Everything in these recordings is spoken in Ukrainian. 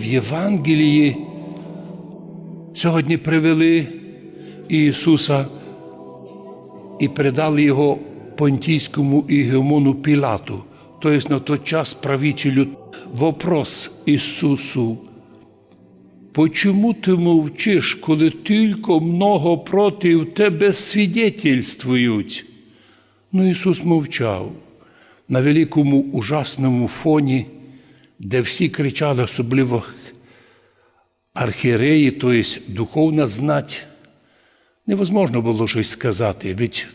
В Євангелії сьогодні привели Ісуса і передали його понтійському ігемону Пілату, тобто на той час правителю. Вопрос Ісусу. Почему ти мовчиш, коли тільки много проти тебе свідетельствують? Ну, Ісус мовчав на великому ужасному фоні, де всі кричали, особливо архієреї, тобто духовна знать. Невозможно було щось сказати, ведь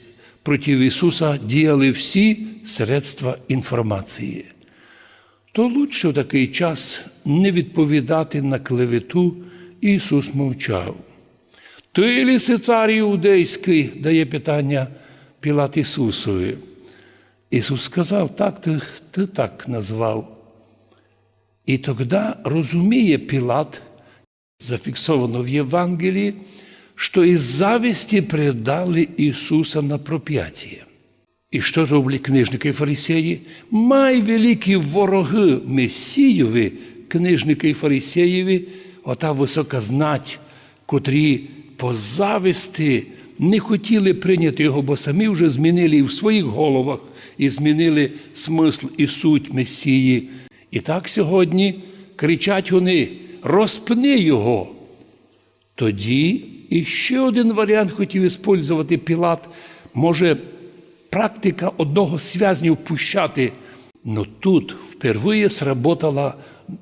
проти Ісуса діяли всі средства інформації. То лучше в такий час не відповідати на клевету, Ісус мовчав. Ти ліси цар іудейський, дає питання Пілат Ісусові. Ісус сказав, так ти, ти так назвав. І тоді розуміє Пілат, зафіксовано в Євангелії, що із зависті предали Ісуса на проп'яття. І що роблять книжники і фарисеї? Май великі вороги Месієві, книжники і фарисеєві, ота висока знать, котрі по зависті не хотіли прийняти його, бо самі вже змінили і в своїх головах, і змінили смисл і суть Месії. І так сьогодні кричать вони: розпни його. Тоді і ще один варіант хотів використовувати Пілат. Може, практика одного связню пущати. Но тут впервые сработала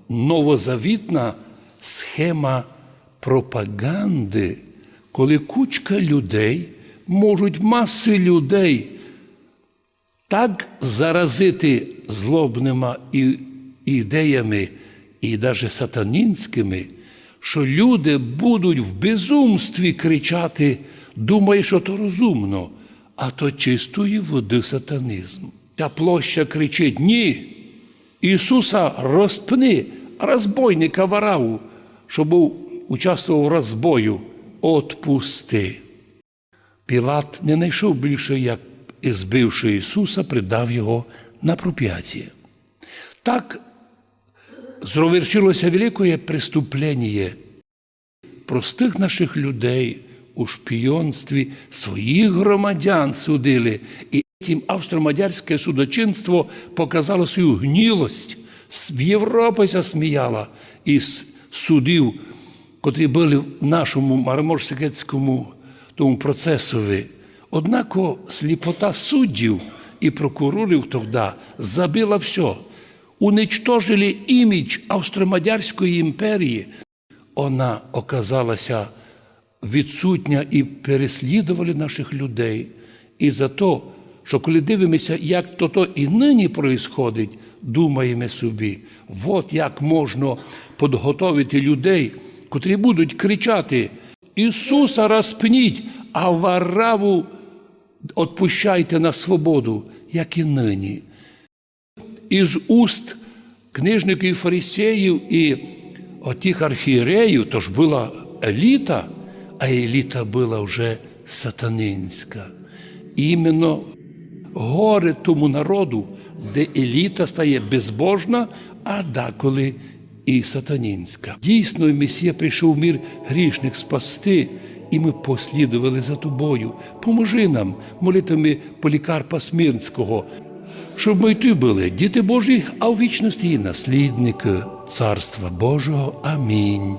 новозавітна схема пропаганди, коли кучка людей можуть маси людей так заразити злобними і- ідеями і навіть сатанінськими, що люди будуть в безумстві кричати, думає, що то розумно, а то чистої води сатанізм. Та площа кричить: Ні, Ісуса розпни, розбойника вараву, що був участвував в розбою, отпусти. Пілат не знайшов більше, як збивши Ісуса, придав його на проп'яття. Так зровершилося велике преступлення простих наших людей у шпіонстві своїх громадян судили. І тим австро-мадярське судочинство показало свою гнілость. В Європа сміяла із судів, котрі були в нашому марморсекетському тому процесові. Однако сліпота суддів і прокурорів тоді забила все. Уничтожили імідж Австро-Мадярської імперії. Вона оказалася відсутня і переслідували наших людей. І за то, що коли дивимося, як то то і нині происходить, думаємо собі, от як можна підготовити людей, котрі будуть кричати: Ісуса розпніть, а вараву відпущайте на свободу, як і нині із уст книжників і фарисеїв і отих архієреїв, то ж була еліта, а еліта була вже сатанинська. Іменно горе тому народу, де еліта стає безбожна, а деколи і сатанінська. Дійсно, Месія прийшов в мір грішних спасти, і ми послідували за тобою. Поможи нам молитвами Полікарпа Смірнського, щоб ми й були діти Божі, а у вічності і наслідники Царства Божого. Амінь.